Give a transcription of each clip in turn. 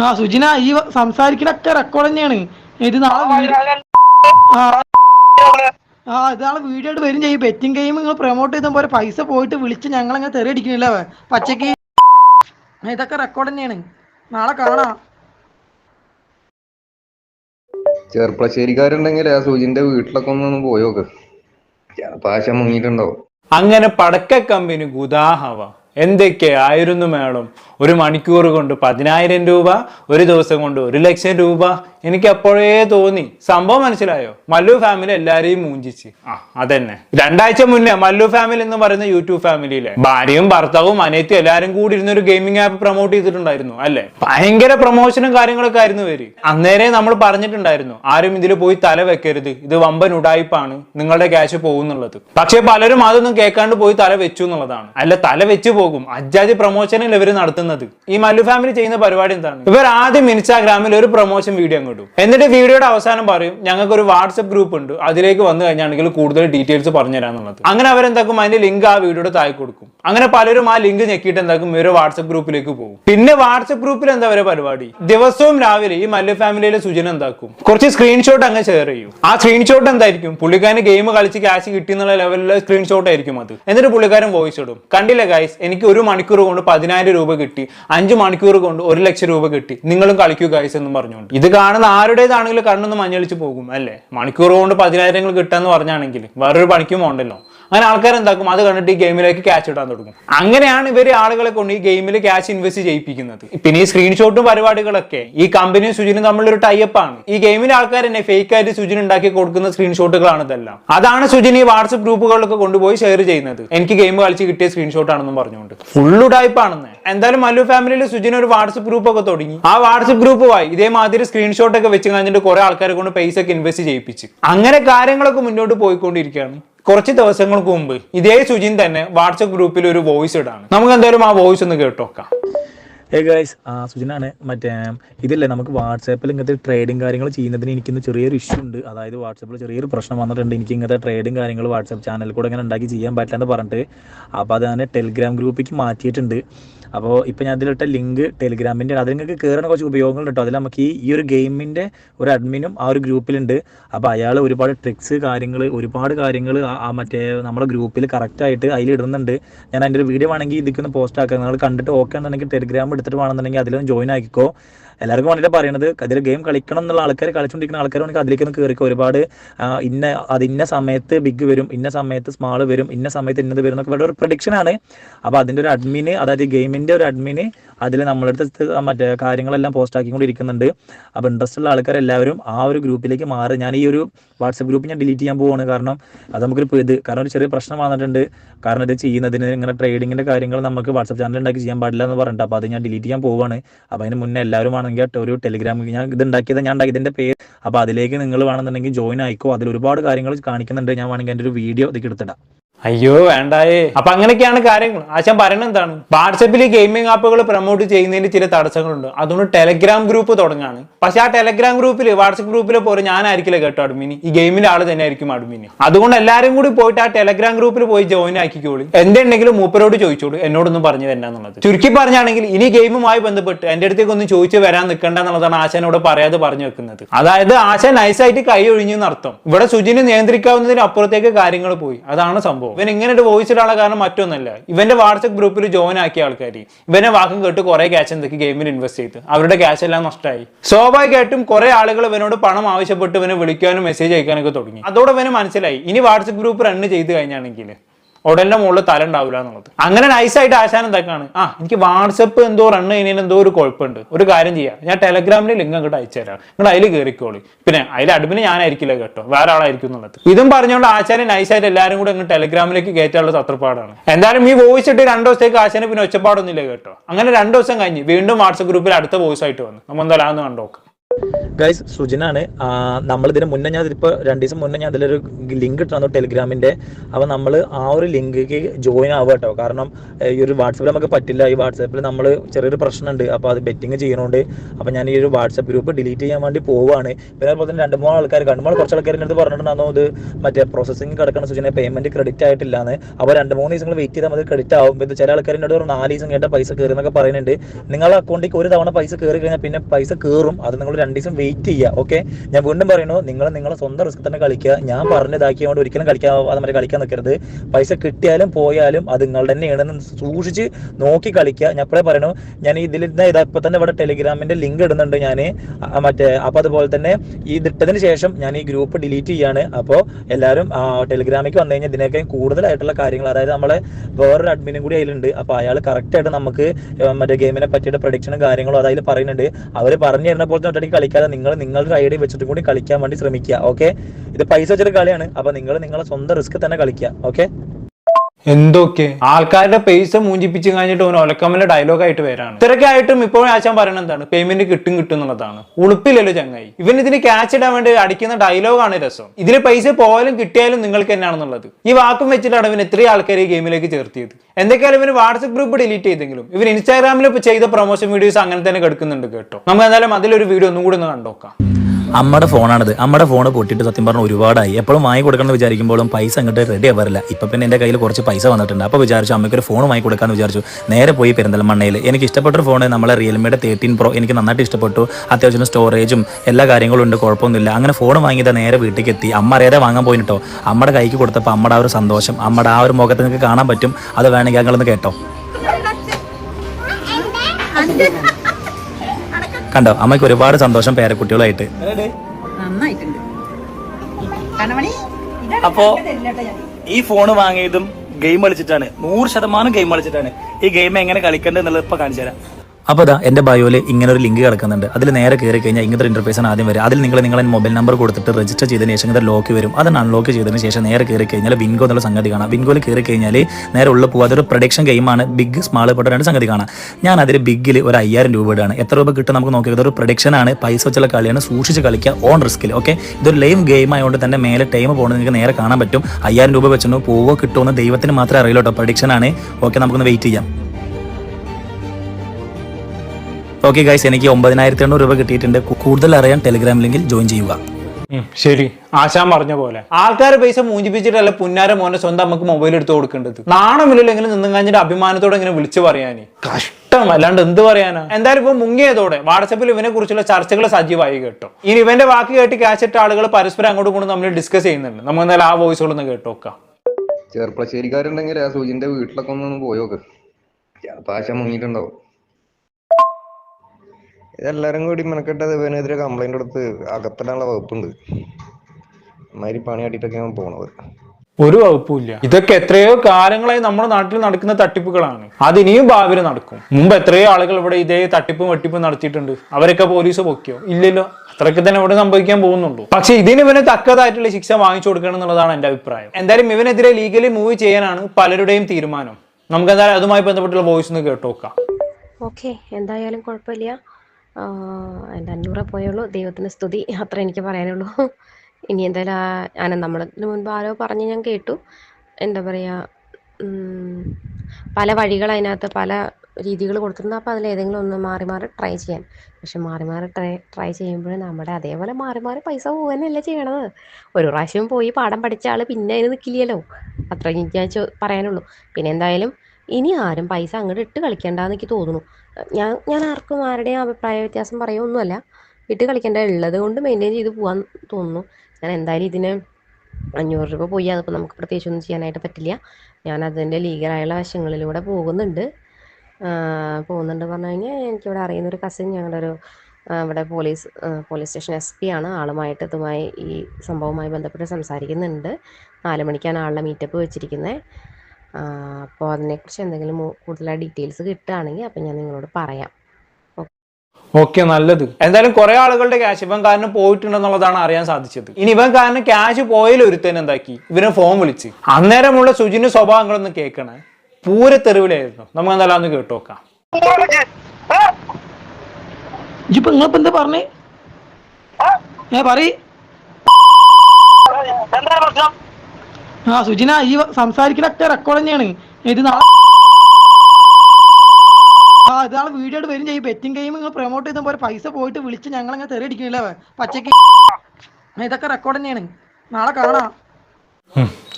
ആ സുജിന ഈ സംസാരിക്കണൊക്കെ റെക്കോർഡ് തന്നെയാണ്. ഇത് നാളെ ആ ഇത് നാളെ വീഡിയോ ആയിട്ട് വരും ചെയ്യും. ബെറ്റിംഗ് ഗെയിം നിങ്ങൾ പ്രൊമോട്ട് ചെയ്ത പോലെ പൈസ പോയിട്ട് വിളിച്ച് ഞങ്ങൾ അങ്ങനെ തെറി അടിക്കണില്ല പച്ചക്ക് ഇതൊക്കെ റെക്കോർഡ് തന്നെയാണ്. നാളെ കാണാം. ചെറുപ്പശ്ശേരിക്കാരുണ്ടെങ്കിൽ ആ സുജിന്റെ വീട്ടിലൊക്കെ ഒന്ന് പോയി നോക്ക്. ചിലപ്പോ ആശ മുങ്ങിയിട്ടുണ്ടാവും. അങ്ങനെ പടക്ക കമ്പനി ഗുദാഹവ. എന്തൊക്കെയായിരുന്നു മേളം ഒരു മണിക്കൂർ കൊണ്ട് പതിനായിരം രൂപ ഒരു ദിവസം കൊണ്ട് ഒരു ലക്ഷം രൂപ. എനിക്ക് അപ്പോഴേ തോന്നി. സംഭവം മനസ്സിലായോ? മല്ലു ഫാമിലി എല്ലാരെയും മൂഞ്ചിച്ച്. ആ. അതന്നെ. രണ്ടാഴ്ച മുന്നേ മല്ലു ഫാമിലി എന്ന് പറയുന്ന യൂട്യൂബ് ഫാമിലിയിലെ ഭാര്യയും ഭർത്താവും അനേത്തും എല്ലാരും കൂടി ഇരുന്ന് ഒരു ഗെയിമിംഗ് ആപ്പ് പ്രൊമോട്ട് ചെയ്തിട്ടുണ്ടായിരുന്നു അല്ലെ? ഭയങ്കര പ്രൊമോഷനും കാര്യങ്ങളൊക്കെ ആയിരുന്നു ഇവർ. അന്നേരെ നമ്മൾ പറഞ്ഞിട്ടുണ്ടായിരുന്നു ആരും ഇതിൽ പോയി തല വെക്കരുത്. ഇത് വമ്പൻ ഉടായ്പാണ് നിങ്ങളുടെ ക്യാഷ് പോകുന്നുള്ളത് പക്ഷെ പലരും അതൊന്നും കേൾക്കാണ്ട് പോയി തല വെച്ചു എന്നുള്ളതാണ്. അല്ല തല വെച്ച് പോകും. അജാതി പ്രൊമോഷനിൽ ഇവർ നടത്തുന്നത്. ഈ മല്ലു ഫാമിലി ചെയ്യുന്ന പരിപാടി എന്താണ്? ഇവർ ആദ്യം ഇൻസ്റ്റാഗ്രാമിൽ ഒരു പ്രൊമോഷൻ വീഡിയോ അങ്ങ് ഇടും. എന്നിട്ട് വീഡിയോയുടെ അവസാനം പറയും ഞങ്ങൾക്ക് ഒരു വാട്സപ്പ് ഗ്രൂപ്പ് ഉണ്ട്. അതിലേക്ക് വന്നു കഴിഞ്ഞാണെങ്കിൽ കൂടുതൽ ഡീറ്റെയിൽസ് പറഞ്ഞു തരാന്നുള്ളത് അങ്ങനെ അവരെന്താക്കും? അതിന്റെ ലിങ്ക് ആ വീഡിയോയുടെ താഴെ കൊടുക്കും. അങ്ങനെ പലരും ആ ലിങ്ക് ഞെക്കിയിട്ട് എന്താക്കും? ഇവരെ വാട്സപ്പ് ഗ്രൂപ്പിലേക്ക് പോകും. പിന്നെ വാട്സപ്പ് ഗ്രൂപ്പിൽ എന്താ വരെ പരിപാടി? ദിവസവും രാവിലെ ഈ മല്ലു ഫാമിലിയിലെ സുജന എന്താക്കും? കുറച്ച് സ്ക്രീൻഷോട്ട് അങ്ങ് ഷെയർ ചെയ്യും. ആ സ്ക്രീൻഷോട്ട് എന്തായിരിക്കും? പുള്ളിക്കാരന് ഗെയിം കളിച്ച് ക്യാഷ് കിട്ടി എന്നുള്ള ലെവലിലെ സ്ക്രീൻഷോട്ട് ആയിരിക്കും അത്. എന്നിട്ട് പുള്ളിക്കാരൻ വോയിസ് ഇടും. കണ്ടില്ല ഗൈസ് എനിക്ക് ഒരു മണിക്കൂർ കൊണ്ട് പതിനായിരം രൂപ കിട്ടി അഞ്ച് മണിക്കൂർ കൊണ്ട് ഒരു ലക്ഷം രൂപ കിട്ടി. നിങ്ങളും കളിക്കൂ ഗൈസ് എന്ന് പറഞ്ഞുകൊണ്ട്. ഇത് കാണുന്ന ആരുടേതാണെങ്കിലും കണ്ണൊന്ന് മഞ്ഞളിച്ച് പോകും അല്ലേ? മണിക്കൂർ കൊണ്ട് പതിനായിരങ്ങൾ കിട്ടാന്ന് പറഞ്ഞാണെങ്കിൽ വേറൊരു പണിക്കും പോകണ്ടല്ലോ. അങ്ങനെ ആൾക്കാർ എന്താക്കും അത് കണ്ടിട്ട് ഈ ഗെയിമിലേക്ക് ക്യാഷ് ഇടാൻ തുടങ്ങും. അങ്ങനെയാണ് ഇവർ ആളുകളെ കൊണ്ട് ഈ ഗെയിമിൽ ക്യാഷ് ഇൻവെസ്റ്റ് ചെയ്യിപ്പിക്കുന്നത്. പിന്നെ ഈ സ്ക്രീൻഷോട്ടും പരിപാടികളൊക്കെ ഈ കമ്പനിയും സുജിനും തമ്മിലൊരു ടൈപ്പ് ആണ്. ഈ ഗെയിമിൽ ആൾക്കാർ തന്നെ ഫേക്ക് ആയിട്ട് സുജിൻ ഉണ്ടാക്കി കൊടുക്കുന്ന സ്ക്രീൻഷോട്ടുകളാണ് ഇതെല്ലാം. അതാണ് സുജിൻ ഈ വാട്സപ്പ് ഗ്രൂപ്പുകളിലൊക്കെ കൊണ്ടുപോയി ഷെയർ ചെയ്യുന്നത്. എനിക്ക് ഗെയിം കളിച്ച് കിട്ടിയ സ്ക്രീൻഷോട്ട് ആണെന്ന് പറഞ്ഞുകൊണ്ട്. ടൈപ്പ് ആണെന്ന് എന്തായാലും മല്ലു ഫാമിലിയിൽ സുജിൻ ഒരു വാട്സപ്പ് ഗ്രൂപ്പ് ഒക്കെ തുടങ്ങി. ആ വാട്സപ്പ് ഗ്രൂപ്പുമായി ഇതേമാതിരി സ്ക്രീൻഷോട്ട് ഒക്കെ വെച്ച് കഴിഞ്ഞിട്ട് കുറെ ആൾക്കാരെ കൊണ്ട് പൈസ ഒക്കെ ഇൻവെസ്റ്റ് ചെയ്യിപ്പിച്ച്. അങ്ങനെ കാര്യങ്ങളൊക്കെ മുന്നോട്ട് പോയിക്കൊണ്ടിരിക്കുകയാണ്. കുറച്ച് ദിവസങ്ങൾക്ക് മുമ്പ് ഇതേ സുജിൻ തന്നെ വാട്സപ്പ് ഗ്രൂപ്പിൽ ഒരു വോയിസ് ഇടാണ്. നമുക്ക് എന്തായാലും ആ വോയിസ് ഒന്ന് കേട്ടോക്കാം ഏ ഗൈസ് സുജനാണ്. മറ്റേ ഇതില്ലേ നമുക്ക് വാട്സാപ്പിൽ ഇങ്ങനത്തെ ട്രേഡിങ് കാര്യങ്ങൾ ചെയ്യുന്നതിന് എനിക്കിന്ന് ചെറിയൊരു ഇഷ്യൂ ഉണ്ട്. അതായത് വാട്സാപ്പിൽ ചെറിയൊരു പ്രശ്നം വന്നിട്ടുണ്ട്. എനിക്ക് ഇങ്ങനത്തെ ട്രേഡിങ് കാര്യങ്ങൾ വാട്സാപ്പ് ചാനലിൽ കൂടെ ഇങ്ങനെ ഉണ്ടാക്കി ചെയ്യാൻ പറ്റില്ലെന്ന് പറഞ്ഞിട്ട്. അപ്പോൾ അത് ഞാൻ ടെലിഗ്രാം ഗ്രൂപ്പിലേക്ക് മാറ്റിയിട്ടുണ്ട്. അപ്പോൾ ഇപ്പോൾ ഞാൻ അതിലിട്ട ലിങ്ക് ടെലിഗ്രാമിന്റെ അത് നിങ്ങൾക്ക് കയറുന്ന കുറച്ച് ഉപയോഗങ്ങൾ കേട്ടോ അതിൽ നമുക്ക് ഈ ഒരു ഗെയിമിന്റെ ഒരു അഡ്മിനും ആ ഒരു ഗ്രൂപ്പിലുണ്ട്. അപ്പോൾ അയാൾ ഒരുപാട് ട്രിക്സ് കാര്യങ്ങൾ ഒരുപാട് കാര്യങ്ങൾ ആ മറ്റേ നമ്മുടെ ഗ്രൂപ്പിൽ കറക്റ്റായിട്ട് അതിലിടുന്നുണ്ട് ഞാൻ അതിന്റെ ഒരു വീഡിയോ വേണമെങ്കിൽ ഒന്ന് പോസ്റ്റ് ആക്കാം. നിങ്ങൾ കണ്ടിട്ട് ഓക്കെ ആണെന്നുണ്ടെങ്കിൽ ടെലിഗ്രാം എടുത്തിട്ട് വേണമെന്നുണ്ടെങ്കിൽ അതിലൊന്ന് ജോയിൻ ആക്കിക്കോ. എല്ലാവർക്കും വേണ്ടിയിട്ട് പറയണത്. അതിൽ ഗെയിം കളിക്കണം എന്നുള്ള ആൾക്കാർ കളിച്ചുകൊണ്ടിരിക്കുന്ന ആൾക്കാരാണെങ്കിൽ അതിലേക്ക് ഒന്ന് കയറിക്കോ ഒരുപാട് ഇന്ന അത് ഇന്ന സമയത്ത് ബിഗ് വരും ഇന്ന സമയത്ത് സ്മാൾ വരും ഇന്ന സമയത്ത് ഇന്നത് വരും എന്നൊക്കെ ഒരു പ്രഡിക്ഷൻ ആണ്. അപ്പോൾ അതിന്റെ ഒരു അഡ്മിന് അതായത് ഗെയിമിന്റെ ഒരു അഡ്മിന് അതിൽ നമ്മളടുത്ത് മറ്റേ കാര്യങ്ങളെല്ലാം പോസ്റ്റ് ആക്കിക്കൊണ്ടിരിക്കുന്നുണ്ട്. അപ്പോൾ ഇൻട്രസ്റ്റ് ഉള്ള ആൾക്കാർ എല്ലാവരും ആ ഒരു ഗ്രൂപ്പിലേക്ക് മാറി. ഞാൻ ഈ ഒരു വാട്സപ്പ് ഗ്രൂപ്പ് ഞാൻ ഡിലീറ്റ് ചെയ്യാൻ പോവാണ്. കാരണം അത് നമുക്കൊരു ഇത് കാരണം ഒരു ചെറിയ പ്രശ്നം വന്നിട്ടുണ്ട്. കാരണം ഇത് ചെയ്യുന്നതിന് ഇങ്ങനെ ട്രേഡിങ്ങിന്റെ കാര്യങ്ങൾ നമുക്ക് വാട്സപ്പ് ചാനൽ ഉണ്ടാക്കി ചെയ്യാൻ പാടില്ല എന്ന് പറഞ്ഞിട്ട് അപ്പോൾ അത് ഞാൻ ഡിലീറ്റ് ചെയ്യാൻ പോവാണ്. അപ്പോൾ അതിന് മുന്നേ എല്ലാവരും ആണെങ്കിൽ ഒരു ടെലിഗ്രാം ഞാൻ ഇത് ഉണ്ടാക്കിയത് ഞാൻ ഉണ്ടാക്കി ഇതിന്റെ പേര്. അപ്പോൾ അതിലേക്ക് നിങ്ങൾ വേണമെന്നുണ്ടെങ്കിൽ ജോയിൻ ആയിക്കോ. അതിൽ ഒരുപാട് കാര്യങ്ങൾ കാണിക്കുന്നുണ്ട്. ഞാൻ വേണമെങ്കിൽ എന്റെ ഒരു വീഡിയോ ഇതൊക്കെ എടുത്തിടാം. അയ്യോ വേണ്ടായേ. അപ്പൊ അങ്ങനെയൊക്കെയാണ് കാര്യങ്ങൾ. ആശാൻ പറയണ എന്താണ്? വാട്സപ്പിൽ ഗെയിമിംഗ് ആപ്പുകൾ പ്രൊമോട്ട് ചെയ്യുന്നതിന് ചില തടസ്സങ്ങളുണ്ട്. അതുകൊണ്ട് ടെലഗ്രാം ഗ്രൂപ്പ് തുടങ്ങാണ്. പക്ഷെ ആ ടെലഗ്രാം ഗ്രൂപ്പിൽ വാട്സപ്പ് ഗ്രൂപ്പിൽ പോലെ ഞാനായിരിക്കില്ല കേട്ടോ അഡ്മിനി. ഈ ഗെയിമിന്റെ ആൾ തന്നെ ആയിരിക്കും അഡ്മിനി. അതുകൊണ്ട് എല്ലാരും കൂടി പോയിട്ട് ആ ടെലഗ്രാം ഗ്രൂപ്പിൽ പോയി ജോയിൻ ആക്കിക്കോളി. എന്തുണ്ടെങ്കിലും മൂപ്പരോട് ചോദിച്ചോളൂ. എന്നോടൊന്നും പറഞ്ഞു വരാന്നുള്ളത് ചുരുക്കി പറഞ്ഞാണെങ്കിൽ ഇനി ഗെയിമുമായി ബന്ധപ്പെട്ട് എന്റെ അടുത്തേക്ക് ഒന്നും ചോദിച്ചു വരാൻ നിൽക്കണ്ട എന്നുള്ളതാണ് ആശാനോട് പറയാതെ പറഞ്ഞു വെക്കുന്നത്. അതായത് ആശാൻ നൈസായിട്ട് കൈ ഒഴിഞ്ഞു എന്നർത്ഥം. ഇവിടെ സുജിനെ നിയന്ത്രിക്കാവുന്നതിന് അപ്പുറത്തേക്ക് കാര്യങ്ങൾ പോയി. അതാണ് സംഭവം. ഇവൻ ഇങ്ങനെ ഒരു വോയിസ് ഇടാനുള്ള കാരണം മറ്റൊന്നല്ല. ഇവന്റെ വാട്സപ്പ് ഗ്രൂപ്പിൽ ജോയിൻ ആക്കിയ ആൾക്കാർ ഇവനെ വാക്കും കേട്ട് കുറെ ക്യാഷ് എന്തൊക്കെ ഗെയിമിൽ ഇൻവെസ്റ്റ് ചെയ്ത്. അവരുടെ ക്യാഷ് എല്ലാം നഷ്ടമായി സ്വാഭാവികമായിട്ടും കുറെ ആളുകൾ ഇവനോട് പണം ആവശ്യപ്പെട്ട് ഇവനെ വിളിക്കാനും മെസ്സേജ് അയക്കാനൊക്കെ തുടങ്ങി. അതോടെ ഇവന് മനസ്സിലായി. ഇനി വാട്സപ്പ് ഗ്രൂപ്പ് റൺ ചെയ്ത് കഴിഞ്ഞാണെങ്കിൽ ഉടലിന്റെ മുകളിൽ തല ഉണ്ടാവില്ല എന്നുള്ളത്. അങ്ങനെ നൈസായിട്ട് ആശാനം എന്തൊക്കെയാണ്? ആ എനിക്ക് വാട്സപ്പ് എന്തോ റൺ ചെയ്യുന്നതിന് എന്തോ ഒരു കുഴപ്പമുണ്ട്. ഒരു കാര്യം ചെയ്യാം. ഞാൻ ടെലഗ്രാമിൽ ലിങ്ക് അങ്ങോട്ട് അയച്ചു തരാം. നിങ്ങൾ അതിൽ കയറിക്കോളി പിന്നെ അതിൽ അഡ്മിന് ഞാനായിരിക്കില്ല കേട്ടോ. വേറെ ആളായിരിക്കും എന്നുള്ളത്. ഇതും പറഞ്ഞുകൊണ്ട് ആശാനെ നൈസായിട്ട് എല്ലാവരും കൂടെ അങ്ങ് ടെലഗ്രാമിലേക്ക് കയറ്റാനുള്ള തത്രപ്പാടാണ് എന്തായാലും ഈ വോയിസ് ഇട്ട് രണ്ടു ദിവസത്തേക്ക് ആശാനെ പിന്നെ ഒച്ചപ്പാടൊന്നുമില്ല കേട്ടോ. അങ്ങനെ രണ്ടു ദിവസം കഴിഞ്ഞ് വീണ്ടും വാട്സപ്പ് ഗ്രൂപ്പിൽ അടുത്ത വോയിസ് ആയിട്ട് വന്നു. നമ്മൾ എന്തായാലും അതൊന്ന് കണ്ടോക്കാം. ഗൈസ് സുജിനാണ്. നമ്മൾ ഇതിന് മുന്നേ ഞാൻ ഇതിപ്പോൾ രണ്ട് ദിവസം മുന്നേ ഞാൻ അതിലൊരു ലിങ്ക് ഇട്ടു ടെലിഗ്രാമിന്റെ അപ്പോൾ നമ്മൾ ആ ഒരു ലിങ്കിലേക്ക് ജോയിൻ ആവുക കേട്ടോ. കാരണം ഈ ഒരു വാട്സപ്പിൽ നമുക്ക് പറ്റില്ല. ഈ വാട്സപ്പിൽ നമ്മൾ ചെറിയൊരു പ്രശ്നമുണ്ട്. അപ്പോൾ അത് ബെറ്റിങ് ചെയ്യണോണ്ട് അപ്പോൾ ഞാൻ ഈ ഒരു വാട്സപ്പ് ഗ്രൂപ്പ് ഡിലീറ്റ് ചെയ്യാൻ വേണ്ടി പോവുകയാണ് പിന്നെ അതുപോലെ തന്നെ രണ്ട് മൂന്ന് ആൾക്കാർ രണ്ട് മൂന്ന് കുറച്ച് ആൾക്കാർ എന്റെ അടുത്ത് ഇത് മറ്റേ പ്രോസസ്സിംഗ് കിടക്കുന്ന സുജിനെ പേയ്മെന്റ് ക്രെഡിറ്റ് ആയിട്ടില്ല എന്ന് അപ്പോൾ രണ്ട് മൂന്ന് ദിവസങ്ങൾ വെയിറ്റ് ചെയ്താൽ മതി ക്രെഡിറ്റ് ആവും. ഇത് ചില ആൾക്കാർ എന്നോട് നാല് ദിവസം കേട്ട പൈസ കയറി എന്നൊക്കെ പറയുന്നുണ്ട് നിങ്ങളുടെ അക്കൗണ്ടിലേക്ക് ഒരു തവണ പൈസ കയറി കഴിഞ്ഞാൽ പിന്നെ പൈസ കയറും അത് നിങ്ങൾ രണ്ട് ദിവസം വെയിറ്റ് ചെയ്യുക ഓക്കെ ഞാൻ വീണ്ടും പറയുന്നു നിങ്ങൾ നിങ്ങളെ സ്വന്തം റിസ്ക് തന്നെ കളിക്കുക. ഞാൻ പറഞ്ഞതാക്കിയതുകൊണ്ട് ഒരിക്കലും കളിക്കാൻ അത് മറ്റേ കളിക്കാൻ നിൽക്കരുത്. പൈസ കിട്ടിയാലും പോയാലും അത് നിങ്ങളുടെ തന്നെയാണെന്ന് സൂക്ഷിച്ച് നോക്കി കളിക്കുക. ഞാൻ ഇപ്പോഴേ പറയണു ഞാൻ ഇതിൽ ഇതാ ഇപ്പൊ തന്നെ ഇവിടെ ടെലിഗ്രാമിന്റെ ലിങ്ക് ഇടുന്നുണ്ട് ഞാൻ മറ്റേ അപ്പൊ അതുപോലെ തന്നെ ഈ ഇതിട്ടതിന് ശേഷം ഞാൻ ഈ ഗ്രൂപ്പ് ഡിലീറ്റ് ചെയ്യാണ്. അപ്പോൾ എല്ലാവരും ടെലിഗ്രാമിലേക്ക് വന്നു കഴിഞ്ഞാൽ ഇതിനേക്കാൾ കൂടുതലായിട്ടുള്ള കാര്യങ്ങൾ അതായത് നമ്മളെ വേറൊരു അഡ്മിനും കൂടി അതിലുണ്ട്. അപ്പോൾ അയാൾ കറക്റ്റ് ആയിട്ട് നമുക്ക് മറ്റേ ഗെയിമിനെ പറ്റിയിട്ട് പ്രൊഡിക്ഷനും കാര്യങ്ങളും അതായത് പറയുന്നുണ്ട്. അവർ പറഞ്ഞു തരുന്ന പോലെ ഒറ്റയ്ക്ക് കളിക്കാതെ നിങ്ങൾ നിങ്ങളുടെ ഐഡിയ വെച്ചിട്ട് കൂടി കളിക്കാൻ വേണ്ടി ശ്രമിക്കുക ഓക്കെ ഇത് പൈസ വെച്ചിട്ട് കളിയാണ് അപ്പൊ നിങ്ങൾ നിങ്ങളുടെ സ്വന്തം റിസ്ക് തന്നെ കളിക്കുക ഓക്കെ എന്തൊക്കെ? ആൾക്കാരുടെ പൈസ മൂഞ്ചിപ്പിച്ച് കഴിഞ്ഞിട്ട് ഓൻ ഒലക്കമ്മലെ ഡയലോഗ് ആയിട്ട് വരാണ്. ഇത്രയൊക്കെ ആയിട്ടും ഇപ്പോഴും ആശാൻ പറയുന്നത് എന്താണ്? പേയ്മെന്റ് കിട്ടും കിട്ടും എന്നുള്ളതാണ്. ഉളുപ്പില്ലല്ലോ ചങ്ങായി. ഇവൻ ഇതിന് ക്യാച്ച് ഇടാൻ വേണ്ടി അടിക്കുന്ന ഡയലോഗാണ് രസം. ഇതിന് പൈസ പോയാലും കിട്ടിയാലും നിങ്ങൾക്ക് തന്നെയാണെന്നുള്ളത് ഈ വാക്കും വെച്ചിട്ടാണ് ഇവൻ ഇത്രയും ആൾക്കാരെ ഈ ഗെയിമിലേക്ക് ചേർത്തിയത്. എന്തൊക്കെയാലും ഇവന് വാട്സപ്പ് ഗ്രൂപ്പ് ഡിലീറ്റ് ചെയ്തെങ്കിലും ഇവൻ ഇൻസ്റ്റാഗ്രാമിൽ ചെയ്ത പ്രൊമോഷൻ വീഡിയോസ് അങ്ങനെ തന്നെ കിടക്കുന്നുണ്ട് കേട്ടോ. നമുക്ക് എന്തായാലും അതിലൊരു വീഡിയോ ഒന്നും കൂടി ഒന്ന് കണ്ടോക്കാം. അമ്മയുടെ ഫോണാണിത്. അമ്മയുടെ ഫോൺ പൊട്ടിയിട്ട് സത്യം പറഞ്ഞ ഒരുപാടായി. എപ്പോഴും വാങ്ങി കൊടുക്കണം വിചാരിക്കുമ്പോഴും പൈസ അങ്ങോട്ട് റെഡി ആവാറില്ല. ഇപ്പം പിന്നെ എന്റെ കയ്യിൽ കുറച്ച് പൈസ വന്നിട്ടുണ്ട്. അപ്പോൾ വിചാരിച്ചു അമ്മയ്ക്ക് ഒരു ഫോൺ വാങ്ങി കൊടുക്കാമെന്ന് വിചാരിച്ചു. നേരെ പോയി പെരിന്തൽമണ്ണയിൽ എനിക്ക് ഇഷ്ടപ്പെട്ടൊരു ഫോൺ നമ്മളെ റിയൽമിയുടെ തേർട്ടീൻ പ്രോ എനിക്ക് നന്നായിട്ട് ഇഷ്ടപ്പെട്ടു. അത്യാവശ്യം സ്റ്റോറേജും എല്ലാ കാര്യങ്ങളും ഉണ്ട്. കുഴപ്പമൊന്നുമില്ല. അങ്ങനെ ഫോൺ വാങ്ങിയത് നേരെ വീട്ടിലേക്ക് എത്തി അമ്മ അറിയാതെ വാങ്ങാൻ പോയിട്ടോ? അമ്മയുടെ കൈക്ക് കൊടുത്തപ്പോൾ അമ്മയുടെ ആ ഒരു സന്തോഷം അമ്മയുടെ ആ ഒരു മുഖത്ത് നിങ്ങൾക്ക് കാണാൻ പറ്റും. അത് വേണമെങ്കിൽ ഞങ്ങളൊന്ന് കേട്ടോ? കണ്ടോ അമ്മയ്ക്ക് ഒരുപാട് സന്തോഷം പേരക്കുട്ടികളായിട്ട്. അപ്പോ ഈ ഫോണ് വാങ്ങിയതും ഗെയിം കളിച്ചിട്ടാണ്. നൂറ് ശതമാനം ഗെയിം കളിച്ചിട്ടാണ്. ഈ ഗെയിം എങ്ങനെ കളിക്കണ്ടെന്നുള്ളത് ഇപ്പൊ കാണിച്ചു തരാം അപ്പോൾ അതാ എന്റെ ബയോയിൽ ഇങ്ങനെ ഒരു ലിങ്ക് കിടക്കുന്നുണ്ട്. അതിൽ നേരെ കയറി കഴിഞ്ഞാൽ ഇങ്ങനത്തെ ഇന്റർഫേസ് ആണ് ആദ്യം വരും അതിൽ നിങ്ങൾ നിങ്ങളുടെ മൊബൈൽ നമ്പർ കൊടുത്തിട്ട് രജിസ്റ്റർ ചെയ്തതിന് ശേഷം ഇങ്ങനത്തെ ലോക്ക് വരും. അത് അൺലോക്ക് ചെയ്തതിന് ശേഷം നേരെ കയറി കഴിഞ്ഞാൽ ബിങ്കോ എന്നുള്ള സംഗതി കാണാം. ബിങ്കോയിൽ കയറി കഴിഞ്ഞാൽ നേരെ ഉള്ള പോകുക അതൊരു പ്രൊഡക്ഷൻ ഗെയിമാണ് ബിഗ് സ്മാൾ പെട്ട രണ്ട് സംഗതി കാണാം. ഞാൻ അതിൽ ബിഗിൽ ഒരു അയ്യായിരം രൂപ ഇടാണ് എത്ര രൂപ കിട്ടും നമുക്ക് നോക്കിയത് ഒരു പ്രൊഡക്ഷൻ ആണ്. പൈസ വെച്ചുള്ള കളിയാണ്. സൂക്ഷിച്ച് കളിക്കുക. ഓൺ റിസ്കിൽ ഓക്കെ ഇതൊരു ലൈവ് ഗെയിം ആയതുകൊണ്ട് തന്നെ മേലെ ടൈം പോകുന്നത് നിങ്ങൾക്ക് നേരെ കാണാൻ പറ്റും. അയ്യായിരം രൂപ വെച്ചിട്ടുണ്ടോ പോവോ കിട്ടുമോ എന്ന് ദൈവത്തിന് മാത്രമേ അറിയില്ല കേട്ടോ. പ്രൊഡിക്ഷൻ ആണ്. ഓക്കെ നമുക്കൊന്ന് വെയിറ്റ് ചെയ്യാം. ഓക്കെ ഗൈസ് എനിക്ക് ഒമ്പതിനായിരത്തി എണ്ണൂറ് രൂപ കിട്ടിയിട്ടുണ്ട്. കൂടുതൽ അറിയാൻ ടെലിഗ്രാം ലിങ്കിൽ ജോയിൻ ചെയ്യുക. ശരി. ആശാൻ പറഞ്ഞ പോലെ. ആൾക്കാരെ പൈസ മൂഞ്ചിപ്പിച്ചിട്ടല്ല പുന്നാര മോനെ സ്വന്തം നമുക്ക് മൊബൈൽ എടുത്ത് കൊടുക്കേണ്ടത്. നാണമില്ലെങ്കിലും നിന്നും കഴിഞ്ഞിട്ട് അഭിമാനത്തോടെ ഇങ്ങനെ വിളിച്ചു പറയാന്. കഷ്ടം അല്ലാണ്ട് എന്ത് പറയാനാ? എന്തായാലും ഇപ്പൊ മുങ്ങിയതോടെ വാട്സപ്പിൽ ഇവനെ കുറിച്ചുള്ള ചർച്ചകൾ സജീവമായി കേട്ടോ. ഇനി ഇവന്റെ വാക്ക് കേട്ട് കാശിട്ട ആളുകൾ പരസ്പരം അങ്ങോട്ടും കൊണ്ട് നമ്മൾ ഡിസ്കസ് ചെയ്യുന്നുണ്ട്. നമുക്ക് എന്തായാലും ആ വോയിസുകളൊന്ന് കേട്ടോക്കാം ചെറുപ്പശ്ശേരിക്കാരുണ്ടെങ്കിൽ ആ സൂചിന്റെ വീട്ടിലൊക്കെ ഒന്ന് പോയോക്ക് ആശ മുങ്ങിയിട്ടുണ്ടാവും. ഇതെല്ലാരും കൂടി മെനക്കെട്ടത് ഇവനെതിരെ കംപ്ലൈന്റ് കൊടുത്ത് അകത്തിടാനുള്ള വകുപ്പുണ്ട്. അമ്മാതിരി പണിയാട്ടിട്ടൊക്കെയാണ് പോണത്. ഒരു വകുപ്പില്ല ഇതൊക്കെ എത്രയോ കാലങ്ങളായി നമ്മുടെ നാട്ടിൽ നടക്കുന്ന തട്ടിപ്പുകളാണ്. അത് ഇനിയും ഭാവിയിൽ നടക്കും. മുമ്പ് എത്രയോ ആളുകൾ ഇവിടെ ഇതേ തട്ടിപ്പും വെട്ടിപ്പും നടത്തിയിട്ടുണ്ട്. അവരൊക്കെ പോലീസ് പൊക്കിയോ? ഇല്ലല്ലോ. അത്രയ്ക്ക് തന്നെ ഇവിടെ സംഭവിക്കാൻ പോകുന്നുള്ളൂ. പക്ഷെ ഇതിന് ഇവന് തക്കതായിട്ടുള്ള ശിക്ഷ വാങ്ങിച്ചു കൊടുക്കണം എന്നുള്ളതാണ് എന്റെ അഭിപ്രായം. എന്തായാലും ഇവനെതിരെ ലീഗലി മൂവ് ചെയ്യാനാണ് പലരുടെയും തീരുമാനം. നമുക്ക് എന്തായാലും അതുമായി ബന്ധപ്പെട്ടുള്ള വോയിസ് ഒന്ന് കേട്ടോക്കാം. ഓക്കെ എന്തായാലും കുഴപ്പമില്ല. എന്റെ അഞ്ഞൂറേ പോയുള്ളൂ. ദൈവത്തിന് സ്തുതി. അത്ര എനിക്ക് പറയാനുള്ളൂ. ഇനി എന്തായാലും ആ ഞാൻ നമ്മളതിന് മുൻപ് ആരോ പറഞ്ഞ് ഞാൻ കേട്ടു. എന്താ പറയുക പല വഴികൾ അതിനകത്ത് പല രീതികൾ കൊടുത്തിരുന്നു അപ്പോൾ അതിൽ ഏതെങ്കിലും ഒന്ന് മാറി മാറി ട്രൈ ചെയ്യാൻ. പക്ഷെ മാറി മാറി ട്രൈ ട്രൈ ചെയ്യുമ്പോൾ നമ്മുടെ അതേപോലെ മാറി മാറി പൈസ പോകാനല്ലേ ചെയ്യണത്. ഒരു പ്രാവശ്യം പോയി പാഠം പഠിച്ച ആൾ പിന്നെ അതിന് നിൽക്കില്ലല്ലോ അത്ര എനിക്ക് ഞാൻ പറയാനുള്ളൂ. പിന്നെ എന്തായാലും ഇനി ആരും പൈസ അങ്ങോട്ട് ഇട്ട് കളിക്കേണ്ടെന്ന് എനിക്ക് തോന്നുന്നു. ഞാൻ ഞാൻ ആർക്കും ആരുടെയും അഭിപ്രായ വ്യത്യാസം പറയുമൊന്നുമല്ല ഇട്ട് കളിക്കേണ്ട ഉള്ളത് കൊണ്ട് മെയിന്റെയിൻ ചെയ്ത് പോകാൻ തോന്നുന്നു. ഞാൻ എന്തായാലും ഇതിന് അഞ്ഞൂറ് രൂപ പോയി. അതിപ്പോൾ നമുക്ക് പ്രത്യേകിച്ചൊന്നും ചെയ്യാനായിട്ട് പറ്റില്ല. ഞാൻ അതിന്റെ ലീഗലായുള്ള വശങ്ങളിലൂടെ പോകുന്നുണ്ട്. പോകുന്നുണ്ട് പറഞ്ഞു കഴിഞ്ഞാൽ എനിക്കിവിടെ അറിയുന്നൊരു കസിൻ ഞങ്ങളുടെ ഒരു ഇവിടെ police police station S P ആണ്. ആളുമായിട്ട് ഇതുമായി ഈ സംഭവവുമായി ബന്ധപ്പെട്ട് സംസാരിക്കുന്നുണ്ട്. നാല് മണിക്കാണ് ആളുടെ മീറ്റപ്പ് വെച്ചിരിക്കുന്നത് അപ്പോൾ അതിനെക്കുറിച്ച് എന്തെങ്കിലും കൂടുതൽ കൂടുതലായി ഡീറ്റെയിൽസ് കിട്ടുകയാണെങ്കിൽ അപ്പം ഞാൻ നിങ്ങളോട് പറയാം. ഓക്കെ നല്ലത്. എന്തായാലും കുറെ ആളുകളുടെ ക്യാഷ് ഇവൻ കാരണം പോയിട്ടുണ്ടെന്നുള്ളതാണ് അറിയാൻ സാധിച്ചത്. ഇനി ഇവൻ കാരണം ക്യാഷ് പോയാൽ ഒരുത്തൻ എന്താക്കി? ഇവനെ ഫോൺ വിളിച്ച്. അന്നേരമുള്ള സുജിന്റെ സ്വഭാവങ്ങളൊന്ന് കേൾക്കണേ. പൂര തെരുവിലായിരുന്നു നമുക്ക് എന്തായാലും ഒന്ന് കേട്ടോക്കാം നോക്കാം. നിങ്ങളിപ്പോ എന്താ പറഞ്ഞേ? ഏ പറ ആ സുജിന ഈ സംസാരിക്കലൊക്കെ റെക്കോർഡ് തന്നെയാണ്. ഇത് നാളെ ആ ഇതാളെ വീഡിയോ വരും ചെയ്യും. ബെറ്റിംഗ് ഗെയിം നിങ്ങൾ പ്രൊമോട്ട് ചെയ്ത പോലെ പൈസ പോയിട്ട് വിളിച്ച് ഞങ്ങളങ്ങനെ തെറി അടിക്കണില്ല പച്ചക്ക് ഇതൊക്കെ റെക്കോർഡ് തന്നെയാണ്. നാളെ കാണാം.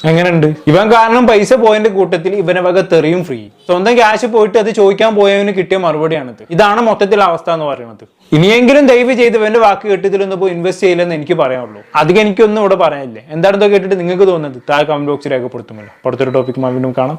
എങ്ങനെയുണ്ട്? ഇവൻ കാരണം പൈസ പോയതിന്റെ കൂട്ടത്തിൽ ഇവനെ വക തെറിയും ഫ്രീ സ്വന്തം ക്യാഷ് പോയിട്ട് അത് ചോദിക്കാൻ പോയവന് കിട്ടിയ മറുപടിയാണിത്. ഇതാണ് മൊത്തത്തിൽ അവസ്ഥ എന്ന് പറയുന്നത്. ഇനിയെങ്കിലും ദയവ് ചെയ്ത് ഇവന്റെ വാക്ക് കേട്ടതിലൊന്നും പോയി ഇൻവെസ്റ്റ് ചെയ്യില്ലെന്ന് എനിക്ക് പറയാനുള്ളൂ. അധികം എനിക്കൊന്നും ഇവിടെ പറയാനില്ലേ. എന്താണെന്നോ കേട്ടിട്ട് നിങ്ങൾക്ക് തോന്നുന്നത് താഴെ കമന്റ് ബോക്സിൽ രേഖപ്പെടുത്തുമല്ലോ. അടുത്തൊരു ടോപ്പിക്കുമായി വീണ്ടും കാണാം.